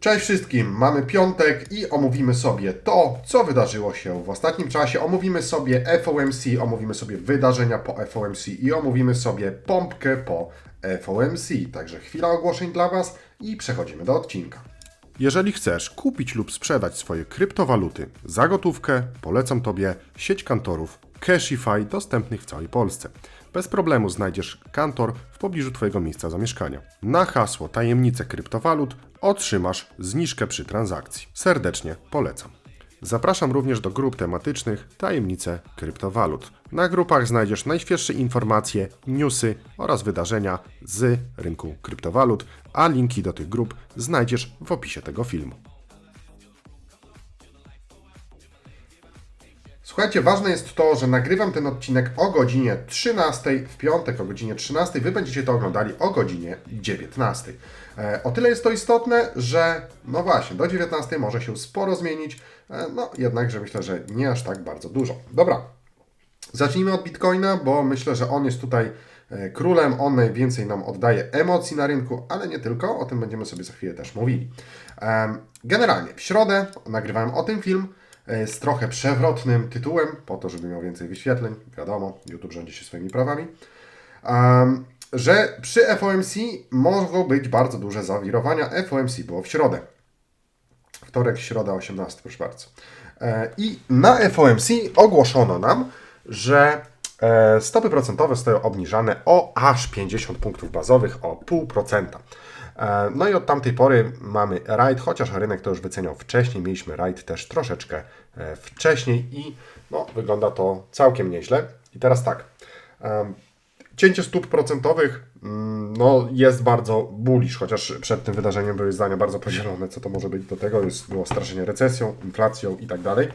Cześć wszystkim, mamy piątek i omówimy sobie to, co wydarzyło się w ostatnim czasie. Omówimy sobie FOMC, omówimy sobie wydarzenia po FOMC i omówimy sobie pompkę po FOMC. Także chwila ogłoszeń dla Was i przechodzimy do odcinka. Jeżeli chcesz kupić lub sprzedać swoje kryptowaluty za gotówkę, polecam Tobie sieć kantorów Cashify dostępnych w całej Polsce. Bez problemu znajdziesz kantor w pobliżu Twojego miejsca zamieszkania. Na hasło tajemnice kryptowalut otrzymasz zniżkę przy transakcji. Serdecznie polecam. Zapraszam również do grup tematycznych Tajemnice kryptowalut. Na grupach znajdziesz najświeższe informacje, newsy oraz wydarzenia z rynku kryptowalut, a linki do tych grup znajdziesz w opisie tego filmu. Słuchajcie, ważne jest to, że nagrywam ten odcinek o godzinie 13, w piątek o godzinie 13, Wy będziecie to oglądali o godzinie 19. E, O tyle jest to istotne, że no właśnie, do 19 może się sporo zmienić, e, no jednakże myślę, że nie aż tak bardzo dużo. Dobra, Zacznijmy od Bitcoina, bo myślę, że on jest tutaj e, królem, on najwięcej nam oddaje emocji na rynku, ale nie tylko, o tym będziemy sobie za chwilę też mówili. Generalnie, w środę nagrywałem o tym film z trochę przewrotnym tytułem, po to, żeby miał więcej wyświetleń, wiadomo, YouTube rządzi się swoimi prawami, Em, że przy FOMC mogą być bardzo duże zawirowania. FOMC było w środę. Wtorek, środa, 18, proszę bardzo. E, I na FOMC ogłoszono nam, że e, stopy procentowe zostają obniżane o aż 50 punktów bazowych, o 0,5%. E, No i od tamtej pory mamy ride, chociaż rynek to już wyceniał wcześniej, mieliśmy ride też troszeczkę e, wcześniej i no, wygląda to całkiem nieźle. I teraz tak, Cięcie stóp procentowych mm, no, jest bardzo bullish, chociaż przed tym wydarzeniem były zdania bardzo podzielone, co to może być do tego. Jest, było straszenie recesją, inflacją i tak dalej.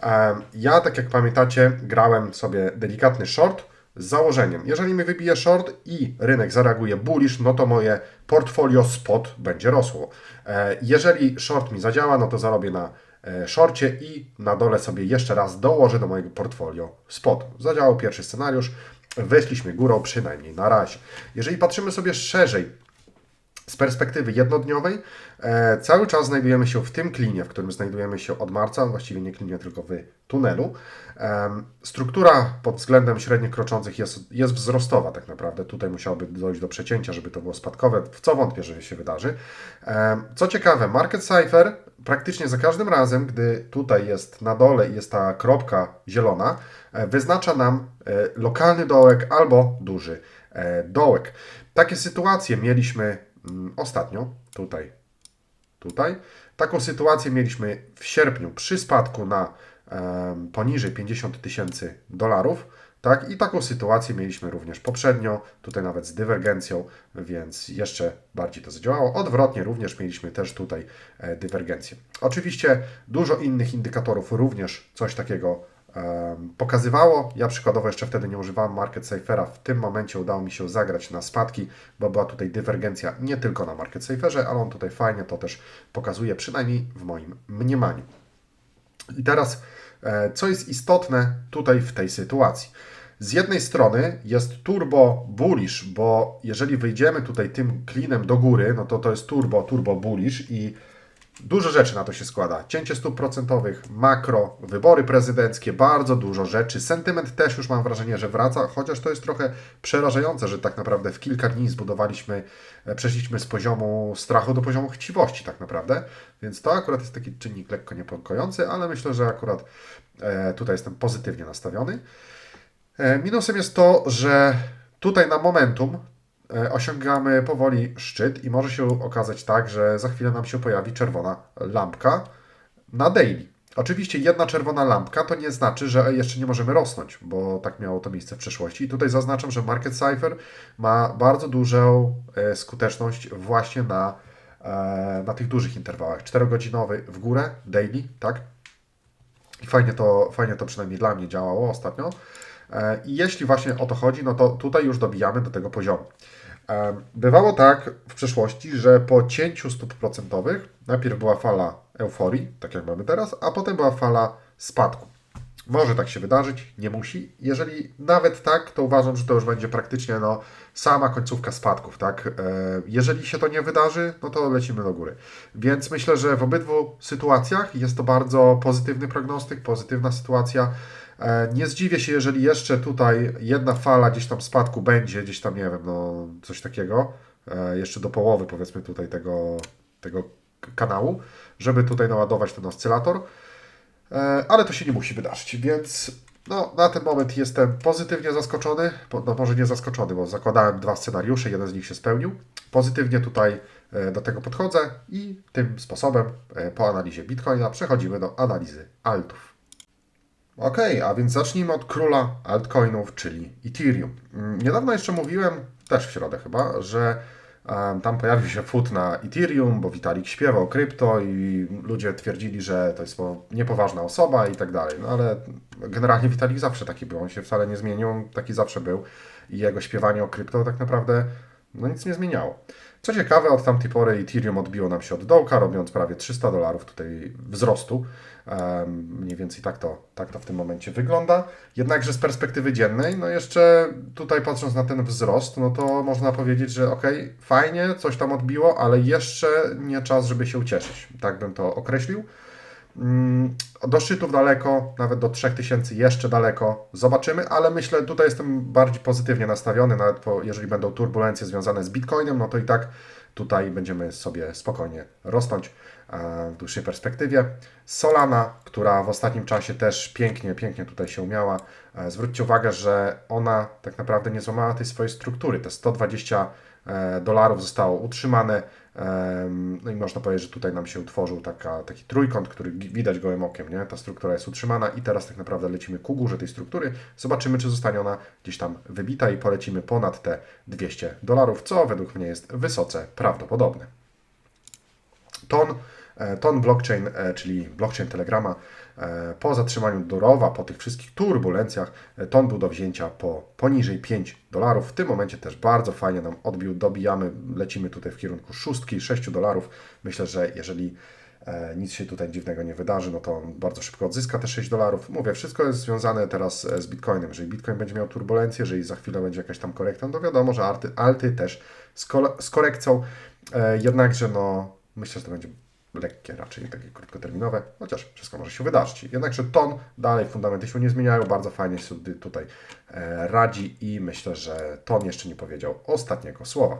Em, Ja, tak jak pamiętacie, grałem sobie delikatny short z założeniem. Jeżeli mi wybije short i rynek zareaguje bullish, no to moje portfolio spot będzie rosło. E, Jeżeli short mi zadziała, no to zarobię na e, shorcie i na dole sobie jeszcze raz dołożę do mojego portfolio spot. Zadziałał pierwszy scenariusz, weszliśmy górą przynajmniej na razie. Jeżeli patrzymy sobie szerzej z perspektywy jednodniowej, e, cały czas znajdujemy się w tym klinie, w którym znajdujemy się od marca, właściwie nie klinie, tylko w tunelu. Em, struktura pod względem średnich kroczących jest, jest wzrostowa tak naprawdę. Tutaj musiałoby dojść do przecięcia, żeby to było spadkowe, w co wątpię, że się wydarzy. Em, co ciekawe, Market Cipher praktycznie za każdym razem, gdy tutaj jest na dole i jest ta kropka zielona, e, wyznacza nam e, lokalny dołek albo duży e, dołek. Takie sytuacje mieliśmy ostatnio, tutaj, tutaj. Taką sytuację mieliśmy w sierpniu przy spadku na poniżej 50 tysięcy dolarów. Tak, i taką sytuację mieliśmy również poprzednio, tutaj nawet z dywergencją, więc jeszcze bardziej to zadziałało. Odwrotnie również mieliśmy też tutaj e, dywergencję. Oczywiście dużo innych indykatorów również coś takiego pokazywało. Ja przykładowo jeszcze wtedy nie używałem Market Cyphera. W tym momencie udało mi się zagrać na spadki, bo była tutaj dywergencja nie tylko na Market Cypherze, ale on tutaj fajnie to też pokazuje, przynajmniej w moim mniemaniu. I teraz, e, co jest istotne tutaj w tej sytuacji? Z jednej strony jest turbo bullish, bo jeżeli wyjdziemy tutaj tym klinem do góry, no to to jest turbo, turbo bullish i dużo rzeczy na to się składa. Cięcie stóp procentowych, makro, wybory prezydenckie, bardzo dużo rzeczy. Sentyment też już mam wrażenie, że wraca, chociaż to jest trochę przerażające, że tak naprawdę w kilka dni zbudowaliśmy, e, przeszliśmy z poziomu strachu do poziomu chciwości tak naprawdę, więc to akurat jest taki czynnik lekko niepokojący, ale myślę, że akurat e, tutaj jestem pozytywnie nastawiony. E, Minusem jest to, że tutaj na momentum osiągamy powoli szczyt i może się okazać tak, że za chwilę nam się pojawi czerwona lampka na daily. Oczywiście jedna czerwona lampka to nie znaczy, że jeszcze nie możemy rosnąć, bo tak miało to miejsce w przeszłości. I tutaj zaznaczam, że Market Cipher ma bardzo dużą e, skuteczność właśnie na, e, na tych dużych interwałach. 4-godzinowy w górę, daily, tak? I fajnie to, fajnie to przynajmniej dla mnie działało ostatnio. E, I jeśli właśnie o to chodzi, no to tutaj już dobijamy do tego poziomu. E, Bywało tak w przeszłości, że po cięciu stóp procentowych najpierw była fala euforii, tak jak mamy teraz, a potem była fala spadku. Może tak się wydarzyć, nie musi. Jeżeli nawet tak, to uważam, że to już będzie praktycznie no, sama końcówka spadków, tak? E, jeżeli się to nie wydarzy, no to lecimy do góry. Więc myślę, że w obydwu sytuacjach jest to bardzo pozytywny prognostyk, pozytywna sytuacja. E, Nie zdziwię się, jeżeli jeszcze tutaj jedna fala gdzieś tam spadku będzie, gdzieś tam, nie wiem, no coś takiego, e, jeszcze do połowy powiedzmy tutaj tego, tego kanału, żeby tutaj naładować ten oscylator, E, ale to się nie musi wydarzyć, więc no, na ten moment jestem pozytywnie zaskoczony, no może nie zaskoczony, bo zakładałem dwa scenariusze, jeden z nich się spełnił. Pozytywnie tutaj do tego podchodzę i tym sposobem po analizie Bitcoina przechodzimy do analizy altów. Ok, a więc zacznijmy od króla altcoinów, czyli Ethereum. Mm, Niedawno jeszcze mówiłem, też w środę chyba, że tam pojawił się fut na Ethereum, bo Vitalik śpiewał krypto i ludzie twierdzili, że to jest po- niepoważna osoba i tak dalej. No ale generalnie Vitalik zawsze taki był, on się wcale nie zmienił, taki zawsze był i jego śpiewanie o krypto tak naprawdę no nic nie zmieniało. Co ciekawe, od tamtej pory Ethereum odbiło nam się od dołka, robiąc prawie 300 dolarów tutaj wzrostu. Mniej więcej tak to, tak to w tym momencie wygląda. Jednakże z perspektywy dziennej, no jeszcze tutaj patrząc na ten wzrost, no to można powiedzieć, że ok, fajnie, coś tam odbiło, ale jeszcze nie czas, żeby się ucieszyć. Tak bym to określił. Mm, Do szczytów daleko, nawet do 3000 jeszcze daleko. Zobaczymy, ale myślę, tutaj jestem bardziej pozytywnie nastawiony, nawet po, jeżeli będą turbulencje związane z Bitcoinem, no to i tak tutaj będziemy sobie spokojnie rosnąć e, w dłuższej perspektywie. Solana, która w ostatnim czasie też pięknie, pięknie tutaj się umiała. E, Zwróćcie uwagę, że ona tak naprawdę nie złamała tej swojej struktury. Te 120 e, dolarów zostało utrzymane. No i można powiedzieć, że tutaj nam się utworzył taka, taki trójkąt, który widać gołym okiem, nie? Ta struktura jest utrzymana i teraz tak naprawdę lecimy ku górze tej struktury. Zobaczymy, czy zostanie ona gdzieś tam wybita i polecimy ponad te 200 dolarów, co według mnie jest wysoce prawdopodobne. Ton, e, ton blockchain, e, czyli blockchain Telegrama, po zatrzymaniu Durowa, po tych wszystkich turbulencjach, e, ton był do wzięcia po poniżej 5 dolarów. W tym momencie też bardzo fajnie nam odbił, dobijamy, lecimy tutaj w kierunku szóstki, 6 dolarów. Myślę, że jeżeli e, nic się tutaj dziwnego nie wydarzy, no to on bardzo szybko odzyska te 6 dolarów. Mówię, wszystko jest związane teraz e, z Bitcoinem. Jeżeli Bitcoin będzie miał turbulencję, jeżeli za chwilę będzie jakaś tam korekta, no to wiadomo, że alty, alty też z, z korekcją. E, jednakże no, myślę, że to będzie lekkie, raczej takie krótkoterminowe, chociaż wszystko może się wydarzyć. Jednakże ton, dalej fundamenty się nie zmieniają, bardzo fajnie sobie tutaj e, radzi i myślę, że ton jeszcze nie powiedział ostatniego słowa.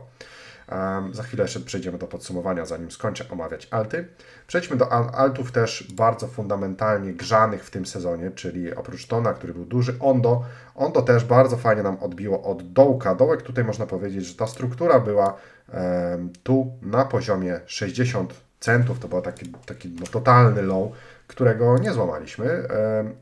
Em, Za chwilę jeszcze przejdziemy do podsumowania, zanim skończę omawiać alty. Przejdźmy do al- altów też bardzo fundamentalnie grzanych w tym sezonie, czyli oprócz Tona, który był duży, Ondo. Ondo też bardzo fajnie nam odbiło od dołka. Dołek tutaj można powiedzieć, że ta struktura była em, tu na poziomie 60 centów, to był taki, taki no, totalny low, którego nie złamaliśmy.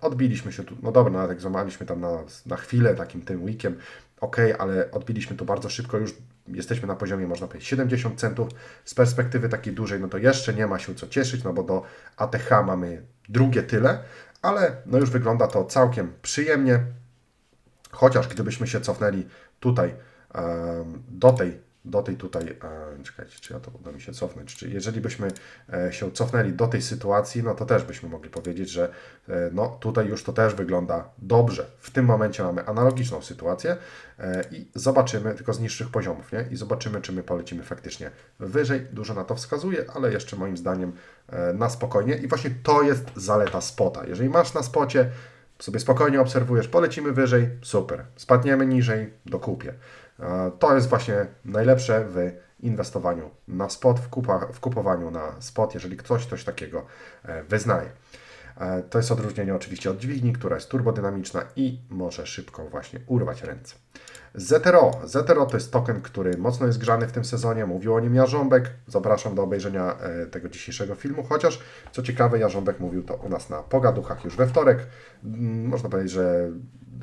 Odbiliśmy się tu, no dobra, nawet jak złamaliśmy tam na, na chwilę, takim tym weekiem, ok, ale odbiliśmy to bardzo szybko, już jesteśmy na poziomie, można powiedzieć, 70 centów. Z perspektywy takiej dużej, no to jeszcze nie ma się co cieszyć, no bo do ATH mamy drugie tyle, ale no już wygląda to całkiem przyjemnie. Chociaż gdybyśmy się cofnęli tutaj do tej, do tej tutaj, e, czekajcie, czy ja to uda mi się cofnąć, czy jeżeli byśmy e, się cofnęli do tej sytuacji, no to też byśmy mogli powiedzieć, że e, no tutaj już to też wygląda dobrze. W tym momencie mamy analogiczną sytuację i zobaczymy, tylko z niższych poziomów, nie? I zobaczymy, czy my polecimy faktycznie wyżej. Dużo na to wskazuje, ale jeszcze moim zdaniem na spokojnie i właśnie to jest zaleta spota. Jeżeli masz na spocie sobie spokojnie obserwujesz, polecimy wyżej, super. Spadniemy niżej, dokupię. E, To jest właśnie najlepsze w inwestowaniu na spot, w, kupa, w kupowaniu na spot, jeżeli ktoś coś takiego e, wyznaje. E, To jest odróżnienie oczywiście od dźwigni, która jest turbodynamiczna i może szybko właśnie urwać ręce. Zetero. Zetero to jest token, który mocno jest grzany w tym sezonie. Mówił o nim Jarząbek. Zapraszam do obejrzenia e, tego dzisiejszego filmu. Chociaż, co ciekawe, Jarząbek mówił to u nas na Pogaduchach już we wtorek. Mm, Można powiedzieć, że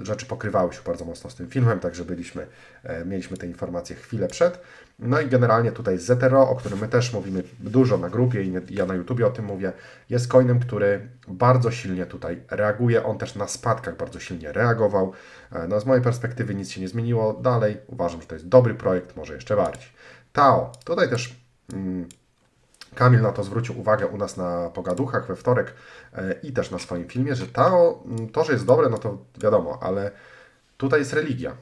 rzeczy pokrywały się bardzo mocno z tym filmem, także byliśmy, e, mieliśmy te informacje chwilę przed. No i generalnie tutaj Zetero, o którym my też mówimy dużo na grupie i ja na YouTubie o tym mówię, jest coinem, który bardzo silnie tutaj reaguje. On też na spadkach bardzo silnie reagował. E, No z mojej perspektywy nic się nie zmieniło. Dalej uważam, że to jest dobry projekt, może jeszcze bardziej. Tao, tutaj też mm, Kamil na to zwrócił uwagę u nas na pogaduchach we wtorek e, i też na swoim filmie, że to, to, że jest dobre, no to wiadomo, ale tutaj jest religia.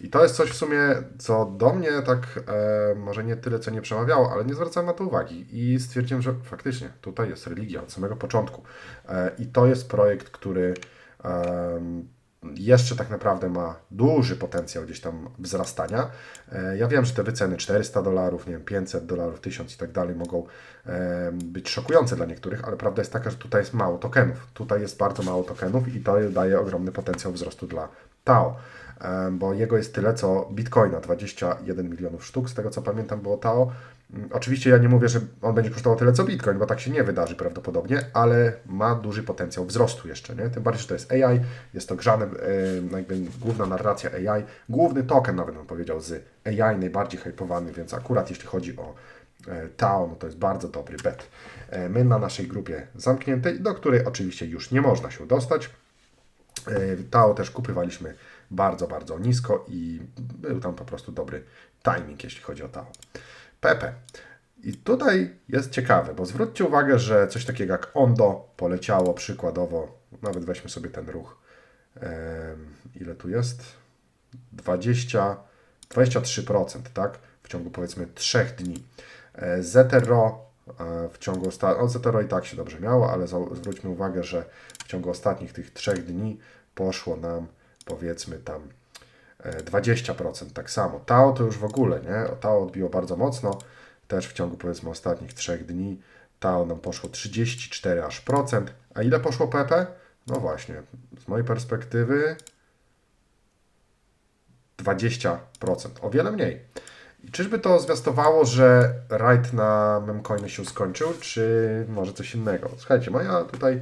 I to jest coś w sumie, co do mnie tak e, może nie tyle, co nie przemawiało, ale nie zwracałem na to uwagi. I stwierdziłem, że faktycznie tutaj jest religia od samego początku. E, I to jest projekt, który e, jeszcze tak naprawdę ma duży potencjał gdzieś tam wzrastania. E, Ja wiem, że te wyceny 400 dolarów, nie wiem, 500 dolarów, 1000 i tak dalej mogą e, być szokujące dla niektórych, ale prawda jest taka, że tutaj jest mało tokenów. Tutaj jest bardzo mało tokenów i to daje ogromny potencjał wzrostu dla TAO, e, bo jego jest tyle co Bitcoina, 21 milionów sztuk, z tego co pamiętam było TAO. Oczywiście ja nie mówię, że on będzie kosztował tyle co Bitcoin, bo tak się nie wydarzy prawdopodobnie, ale ma duży potencjał wzrostu jeszcze, nie? Tym bardziej, że to jest AI, jest to grzane, e, jakby główna narracja AI, główny token nawet bym powiedział z AI, najbardziej hypowany, więc akurat jeśli chodzi o e, TAO, no to jest bardzo dobry bet. E, My na naszej grupie zamkniętej, do której oczywiście już nie można się dostać, Tao też kupywaliśmy bardzo, bardzo nisko i był tam po prostu dobry timing, jeśli chodzi o Tao. Pepe. I tutaj jest ciekawe, bo zwróćcie uwagę, że coś takiego jak Ondo poleciało przykładowo, nawet weźmy sobie ten ruch. Ile tu jest? 20, 23%, tak? W ciągu powiedzmy 3 dni. E, Zetero e, w ciągu ostatnich, Zetero i tak się dobrze miało, ale zwróćmy uwagę, że w ciągu ostatnich tych 3 dni poszło nam powiedzmy tam 20% tak samo. Tao to już w ogóle, nie? Tao odbiło bardzo mocno, też w ciągu powiedzmy ostatnich 3 dni. Tao nam poszło 34 aż procent. A ile poszło PP? No właśnie, z mojej perspektywy 20%, o wiele mniej. I czyżby to zwiastowało, że rajd na memcoiny się skończył, czy może coś innego? Słuchajcie, moja tutaj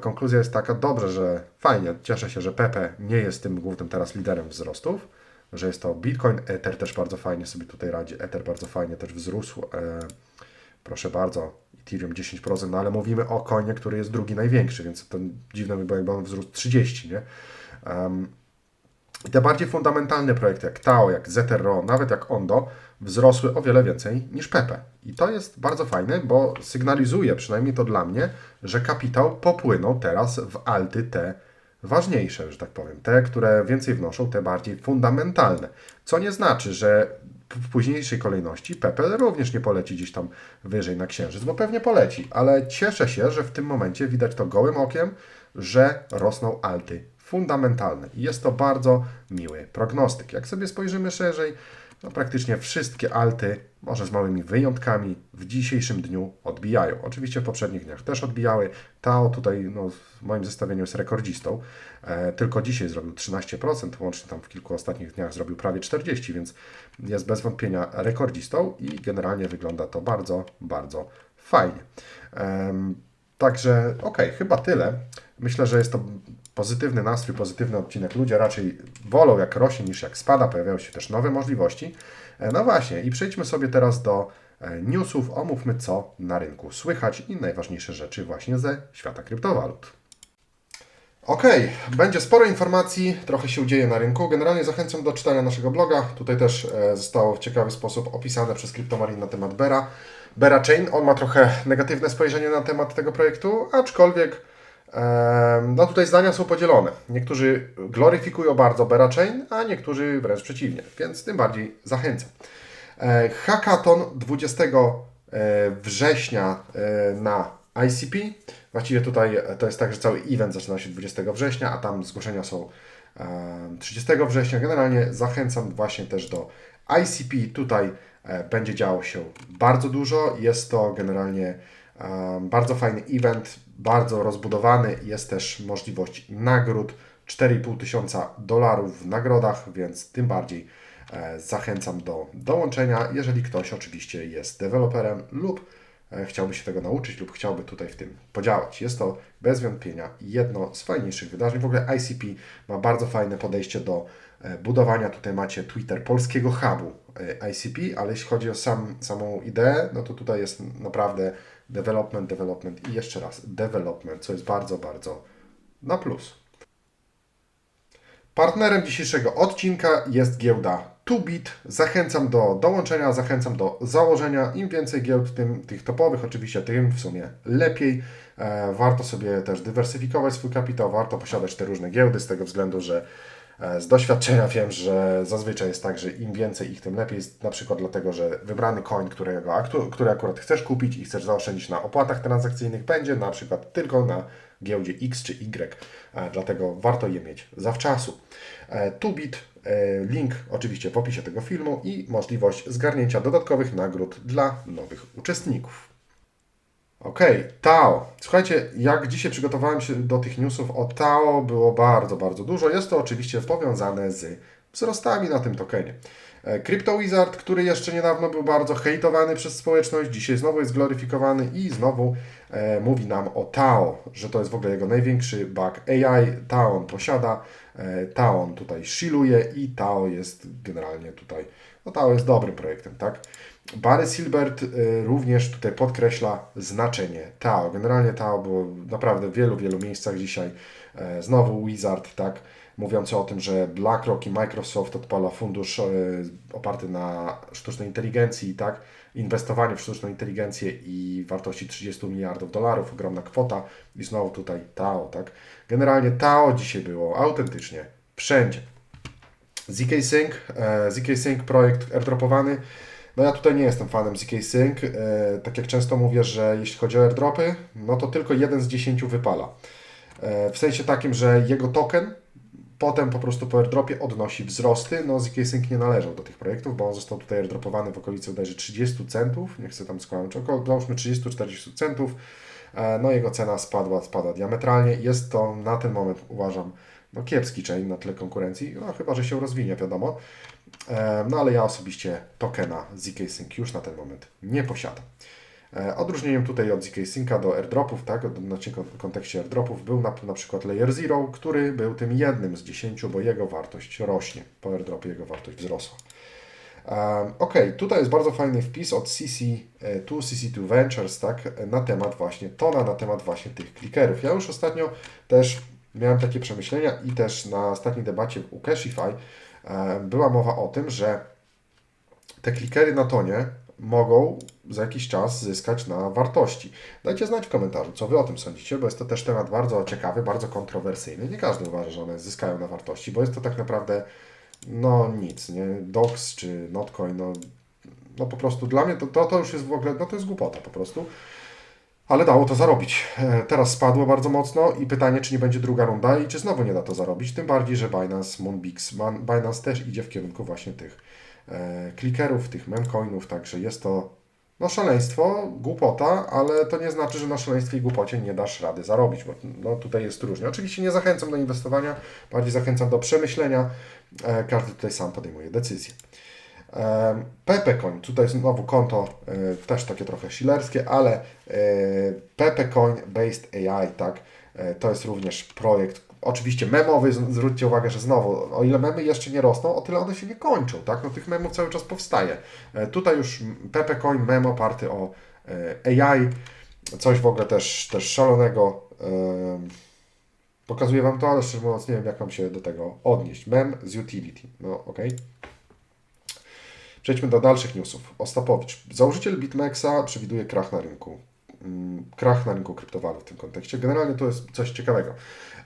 konkluzja jest taka, dobrze, że fajnie, cieszę się, że Pepe nie jest tym głównym teraz liderem wzrostów, że jest to Bitcoin, Ether też bardzo fajnie sobie tutaj radzi, Ether bardzo fajnie też wzrósł, e, proszę bardzo, Ethereum 10%, no ale mówimy o coinie, który jest drugi największy, więc to dziwne by było, jakby on wzrósł 30, nie? I te bardziej fundamentalne projekty jak TAO, jak Zetero, nawet jak Ondo wzrosły o wiele więcej niż Pepe. I to jest bardzo fajne, bo sygnalizuje, przynajmniej to dla mnie, że kapitał popłynął teraz w alty te ważniejsze, że tak powiem. Te, które więcej wnoszą, te bardziej fundamentalne. Co nie znaczy, że w późniejszej kolejności Pepe również nie poleci gdzieś tam wyżej na księżyc, bo pewnie poleci, ale cieszę się, że w tym momencie widać to gołym okiem, że rosną alty fundamentalne. I jest to bardzo miły prognostyk. Jak sobie spojrzymy szerzej, no praktycznie wszystkie alty, może z małymi wyjątkami, w dzisiejszym dniu odbijają. Oczywiście w poprzednich dniach też odbijały. Tao tutaj no, w moim zestawieniu jest rekordzistą. E, tylko dzisiaj zrobił 13%, łącznie tam w kilku ostatnich dniach zrobił prawie 40%, więc jest bez wątpienia rekordzistą i generalnie wygląda to bardzo, bardzo fajnie. Em, Także okej, chyba tyle. Myślę, że jest to pozytywny nastrój, pozytywny odcinek. Ludzie raczej wolą jak rośnie niż jak spada. Pojawiają się też nowe możliwości. E, No właśnie, i przejdźmy sobie teraz do e, newsów. Omówmy, co na rynku słychać i najważniejsze rzeczy właśnie ze świata kryptowalut. Okej, będzie sporo informacji, trochę się dzieje na rynku. Generalnie zachęcam do czytania naszego bloga. Tutaj też e, zostało w ciekawy sposób opisane przez CryptoMarine na temat Bera. Bera Chain, on ma trochę negatywne spojrzenie na temat tego projektu, aczkolwiek no tutaj zdania są podzielone. Niektórzy gloryfikują bardzo Bera Chain, a niektórzy wręcz przeciwnie, więc tym bardziej zachęcam. E, Hackathon 20 e, września e, na ICP. Właściwie tutaj to jest tak, że cały event zaczyna się 20 września, a tam zgłoszenia są e, 30 września. Generalnie zachęcam właśnie też do ICP. Tutaj będzie działo się bardzo dużo. Jest to generalnie bardzo fajny event, bardzo rozbudowany. Jest też możliwość nagród. 4,5 tysiąca dolarów w nagrodach, więc tym bardziej e, zachęcam do dołączenia, jeżeli ktoś oczywiście jest deweloperem lub e, chciałby się tego nauczyć lub chciałby tutaj w tym podziałać. Jest to bez wątpienia jedno z fajniejszych wydarzeń. W ogóle ICP ma bardzo fajne podejście do e, budowania. Tutaj macie Twitter polskiego hubu ICP, ale jeśli chodzi o sam, samą ideę, no to tutaj jest naprawdę development, development i jeszcze raz development, co jest bardzo, bardzo na plus. Partnerem dzisiejszego odcinka jest giełda Tubit. Zachęcam do dołączenia, zachęcam do założenia. Im więcej giełd, tym tych topowych, oczywiście tym w sumie lepiej. E, warto sobie też dywersyfikować swój kapitał, warto posiadać te różne giełdy z tego względu, że z doświadczenia wiem, że zazwyczaj jest tak, że im więcej ich, tym lepiej. Na przykład dlatego, że wybrany coin, którego, który akurat chcesz kupić i chcesz zaoszczędzić na opłatach transakcyjnych, będzie na przykład tylko na giełdzie X czy Y. E, Dlatego warto je mieć zawczasu. E, Tubit, e, link oczywiście w opisie tego filmu i możliwość zgarnięcia dodatkowych nagród dla nowych uczestników. Okej, Tao. Słuchajcie, jak dzisiaj przygotowałem się do tych newsów o Tao, było bardzo, bardzo dużo. Jest to oczywiście powiązane z wzrostami na tym tokenie. E, Crypto Wizard, który jeszcze niedawno był bardzo hejtowany przez społeczność, dzisiaj znowu jest gloryfikowany i znowu e, mówi nam o Tao, że to jest w ogóle jego największy bug AI. Tao on posiada, e, Tao on tutaj shilluje i Tao jest generalnie tutaj, no Tao jest dobrym projektem, tak? Barry Silbert y, również tutaj podkreśla znaczenie TAO. Generalnie TAO było naprawdę w wielu, wielu miejscach dzisiaj. E, Znowu Wizard, tak, mówiący o tym, że BlackRock i Microsoft odpala fundusz e, oparty na sztucznej inteligencji, tak, inwestowanie w sztuczną inteligencję i wartości 30 miliardów dolarów, ogromna kwota i znowu tutaj TAO, tak. Generalnie TAO dzisiaj było autentycznie wszędzie. ZK Sync, e, ZK Sync projekt airdropowany. No ja tutaj nie jestem fanem ZK Sync. E, tak jak często mówię, że jeśli chodzi o airdropy, no to tylko jeden z 10 wypala. E, w sensie takim, że jego token potem po prostu po airdropie odnosi wzrosty. No ZK Sync nie należał do tych projektów, bo on został tutaj airdropowany w okolicy bodajże 30 centów, nie chcę tam skłamać, około załóżmy 30-40 centów. E, no jego cena spadła, spada diametralnie. Jest to na ten moment uważam no kiepski chain na tle konkurencji, no chyba, że się rozwinie, wiadomo. E, No ale ja osobiście tokena ZK Sync już na ten moment nie posiadam. E, Odróżnieniem tutaj od ZK Synca do airdropów, tak, znaczy w kontekście airdropów był na, na przykład Layer Zero, który był tym jednym z 10, bo jego wartość rośnie. Po airdropie jego wartość wzrosła. Um, ok, tutaj jest bardzo fajny wpis od CC2, CC2 Ventures, tak, na temat właśnie Tona, na temat właśnie tych klikerów. Ja już ostatnio też miałem takie przemyślenia i też na ostatniej debacie u Cashify była mowa o tym, że te klikery na tonie mogą za jakiś czas zyskać na wartości. Dajcie znać w komentarzu, co Wy o tym sądzicie, bo jest to też temat bardzo ciekawy, bardzo kontrowersyjny. Nie każdy uważa, że one zyskają na wartości, bo jest to tak naprawdę no nic, nie? Dox czy Notcoin, no, no po prostu dla mnie to, to, to już jest w ogóle, no to jest głupota po prostu. Ale dało to zarobić. E, Teraz spadło bardzo mocno i pytanie, czy nie będzie druga runda i czy znowu nie da to zarobić. Tym bardziej, że Binance, Moonbix, Binance też idzie w kierunku właśnie tych e, klikerów, tych memcoinów, także jest to no szaleństwo, głupota, ale to nie znaczy, że na szaleństwie i głupocie nie dasz rady zarobić, bo no, tutaj jest różnie. Oczywiście nie zachęcam do inwestowania, bardziej zachęcam do przemyślenia. E, każdy tutaj sam podejmuje decyzję. E, Pepecoin, tutaj znowu konto e, też takie trochę silerskie, ale e, Pepecoin Based AI, tak, to jest również projekt, oczywiście memowy, zwróćcie uwagę, że znowu, o ile memy jeszcze nie rosną, o tyle one się nie kończą, tak, no tych memów cały czas powstaje. Tutaj już Pepecoin, mem oparty o AI, coś w ogóle też, też szalonego. Pokazuję Wam to, ale szczerze mówiąc nie wiem, jak Wam się do tego odnieść. Mem z utility, no okej. Przejdźmy do dalszych newsów. Ostapowicz, założyciel BitMEXa przewiduje krach na rynku. Mm, Krach na rynku kryptowalut w tym kontekście. Generalnie to jest coś ciekawego.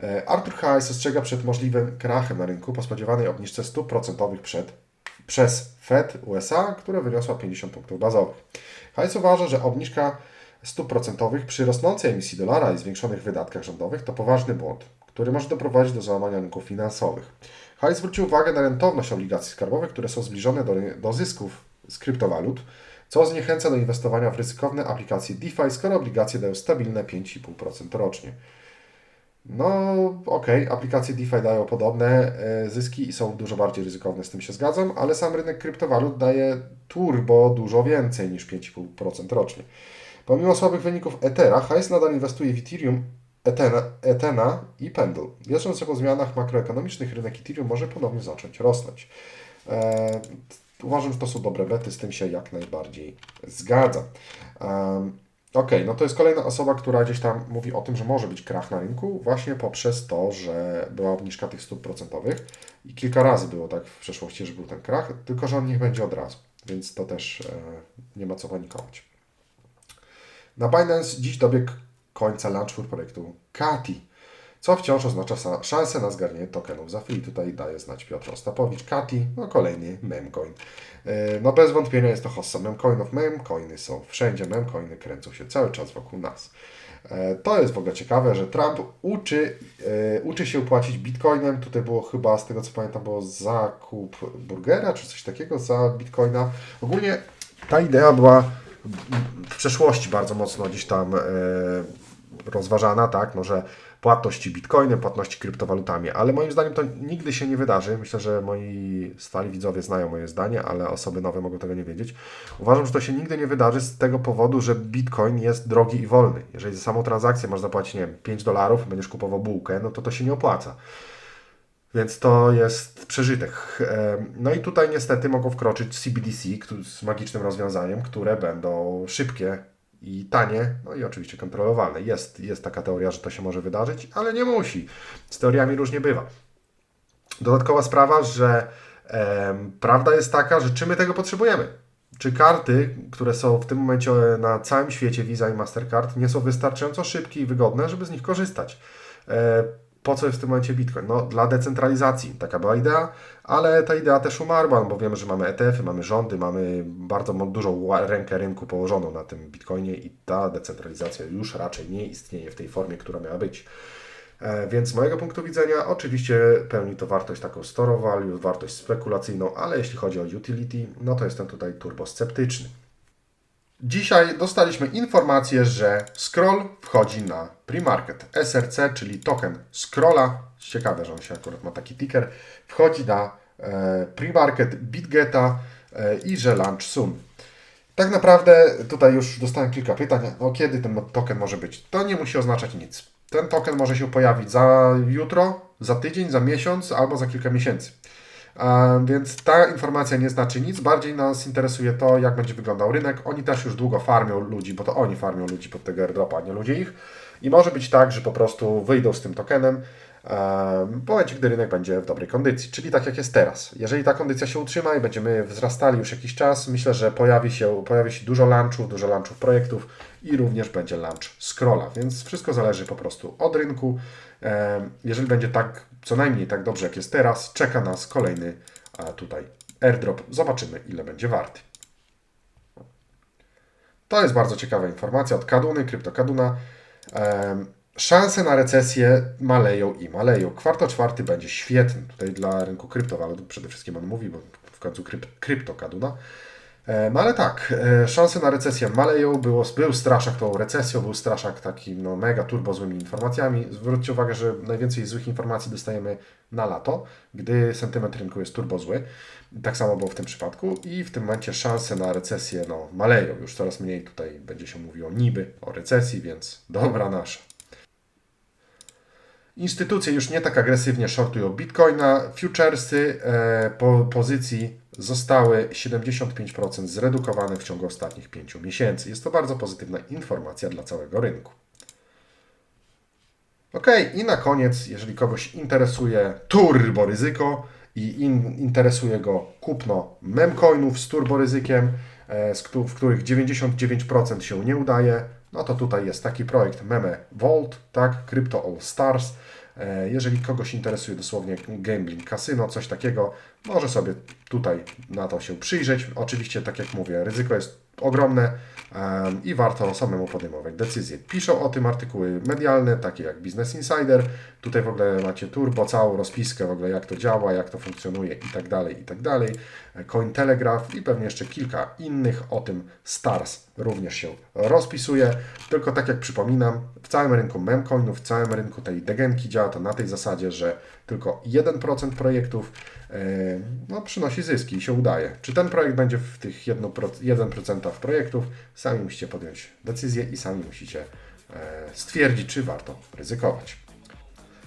E, Arthur Hayes ostrzega przed możliwym krachem na rynku po spodziewanej obniżce stóp procentowych przed, przez Fed USA, która wyniosła 50 punktów bazowych. Hayes uważa, że obniżka stóp procentowych przy rosnącej emisji dolara i zwiększonych wydatkach rządowych to poważny błąd, który może doprowadzić do załamania rynków finansowych. Hayes zwrócił uwagę na rentowność obligacji skarbowych, które są zbliżone do, do zysków z kryptowalut, co zniechęca do inwestowania w ryzykowne aplikacje DeFi, skoro obligacje dają stabilne 5,5% rocznie. No, okej, aplikacje DeFi dają podobne e, zyski i są dużo bardziej ryzykowne, z tym się zgadzam, ale sam rynek kryptowalut daje turbo dużo więcej niż 5,5% rocznie. Pomimo słabych wyników Ethera, Hayes nadal inwestuje w Ethereum, Ethena, Ethena i Pendle. Wierząc, że po zmianach makroekonomicznych rynek Ethereum może ponownie zacząć rosnąć. E, uważam, że to są dobre bety, z tym się jak najbardziej zgadzam. Em, Okej, no to jest kolejna osoba, która gdzieś tam mówi o tym, że może być krach na rynku właśnie poprzez to, że była obniżka tych stóp procentowych i kilka razy było tak w przeszłości, że był ten krach, tylko że on niech będzie od razu, więc to też e, nie ma co panikować. Na Binance dziś dobiegł końca launch projektu Kati, co wciąż oznacza szansę na zgarnięcie tokenów za free. Tutaj daje znać Piotr Ostapowicz. Kati, no kolejny memcoin. E, No bez wątpienia jest to hossa memcoinów. Memcoiny są wszędzie, memcoiny kręcą się cały czas wokół nas. E, To jest w ogóle ciekawe, że Trump uczy, e, uczy się płacić bitcoinem. Tutaj było chyba, z tego co pamiętam, było zakup burgera czy coś takiego za bitcoina. Ogólnie ta idea była w przeszłości bardzo mocno gdzieś tam rozważana, tak, no, że płatności bitcoinem, płatności kryptowalutami, ale moim zdaniem to nigdy się nie wydarzy. Myślę, że moi stali widzowie znają moje zdanie, ale osoby nowe mogą tego nie wiedzieć. Uważam, że to się nigdy nie wydarzy z tego powodu, że bitcoin jest drogi i wolny. Jeżeli za samą transakcję masz zapłacić, nie wiem, 5 dolarów, będziesz kupował bułkę, no to to się nie opłaca. Więc to jest przeżytek. No i tutaj niestety mogą wkroczyć CBDC z magicznym rozwiązaniem, które będą szybkie i tanie, no i oczywiście kontrolowane. Jest, jest taka teoria, że to się może wydarzyć, ale nie musi. Z teoriami różnie bywa. Dodatkowa sprawa, że prawda jest taka, że czy my tego potrzebujemy? Czy karty, które są w tym momencie na całym świecie, Visa i Mastercard, nie są wystarczająco szybkie i wygodne, żeby z nich korzystać? E, po co jest w tym momencie Bitcoin? No, dla decentralizacji. Taka była idea, ale ta idea też umarła, no bo wiemy, że mamy ETF-y, mamy rządy, mamy bardzo dużą rękę rynku położoną na tym Bitcoinie i ta decentralizacja już raczej nie istnieje w tej formie, która miała być. E, Więc z mojego punktu widzenia oczywiście pełni to wartość taką store value, wartość spekulacyjną, ale jeśli chodzi o utility, no to jestem tutaj turbosceptyczny. Dzisiaj dostaliśmy informację, że Scroll wchodzi na pre-market. SRC, czyli token Scrolla, ciekawe, że on się akurat ma taki ticker, wchodzi na e, pre-market BitGeta e, i że launch soon. Tak naprawdę tutaj już dostałem kilka pytań, no kiedy ten token może być? To nie musi oznaczać nic. Ten token może się pojawić za jutro, za tydzień, za miesiąc albo za kilka miesięcy. Więc ta informacja nie znaczy nic. Bardziej nas interesuje to, jak będzie wyglądał rynek. Oni też już długo farmią ludzi, bo to oni farmią ludzi pod tego airdropa, a nie ludzie ich. I może być tak, że po prostu wyjdą z tym tokenem em, w momencie, gdy rynek będzie w dobrej kondycji, czyli tak jak jest teraz. Jeżeli ta kondycja się utrzyma i będziemy wzrastali już jakiś czas, myślę, że pojawi się, pojawi się dużo launchów, dużo launchów projektów i również będzie launch scrolla, więc wszystko zależy po prostu od rynku. Jeżeli będzie tak, co najmniej tak dobrze jak jest teraz, czeka nas kolejny tutaj airdrop. Zobaczymy, ile będzie warty. To jest bardzo ciekawa informacja od Kaduny, kryptokaduna. Em, Szanse na recesję maleją i maleją. Kwartał czwarty będzie świetny tutaj dla rynku kryptowalut. Przede wszystkim on mówi, bo w końcu kryp, kryptokaduna. E, No ale tak, e, szanse na recesję maleją. Było, był straszak tą recesją, był straszak takim no, mega turbo złymi informacjami. Zwróćcie uwagę, że najwięcej złych informacji dostajemy na lato, gdy sentyment rynku jest turbo zły. Tak samo było w tym przypadku i w tym momencie szanse na recesję no, maleją. Już coraz mniej tutaj będzie się mówiło niby o recesji, więc dobra nasza. Instytucje już nie tak agresywnie shortują bitcoina. Futuresy e, po pozycji zostały 75% zredukowane w ciągu ostatnich 5 miesięcy. Jest to bardzo pozytywna informacja dla całego rynku. Ok, i na koniec, jeżeli kogoś interesuje turbo ryzyko i in, interesuje go kupno memcoinów z turbo ryzykiem, e, z, w których 99% się nie udaje, no to tutaj jest taki projekt Meme Vault, tak, Crypto All Stars. E, Jeżeli kogoś interesuje dosłownie gambling, kasyno, coś takiego, może sobie tutaj na to się przyjrzeć. Oczywiście, tak jak mówię, ryzyko jest ogromne i warto samemu podejmować decyzje. Piszą o tym artykuły medialne, takie jak Business Insider. Tutaj w ogóle macie turbo, całą rozpiskę w ogóle, jak to działa, jak to funkcjonuje i tak dalej, i tak dalej. Cointelegraph i pewnie jeszcze kilka innych. O tym Stars również się rozpisuje. Tylko tak jak przypominam, w całym rynku memcoinów, w całym rynku tej degenki działa to na tej zasadzie, że tylko 1% projektów e, no, przynosi zyski i się udaje. Czy ten projekt będzie w tych 1%, 1% projektów, sami musicie podjąć decyzję i sami musicie e, stwierdzić, czy warto ryzykować.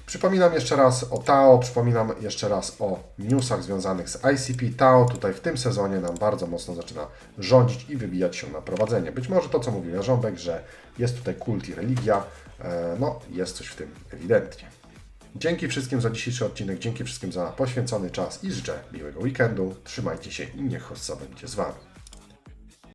Przypominam jeszcze raz o Tao, przypominam jeszcze raz o newsach związanych z ICP. Tao tutaj w tym sezonie nam bardzo mocno zaczyna rządzić i wybijać się na prowadzenie. Być może to, co mówił Jarząbek, że jest tutaj kult i religia, e, no jest coś w tym ewidentnie. Dzięki wszystkim za dzisiejszy odcinek, dzięki wszystkim za poświęcony czas i życzę miłego weekendu. Trzymajcie się i niech hossa będzie z Wami.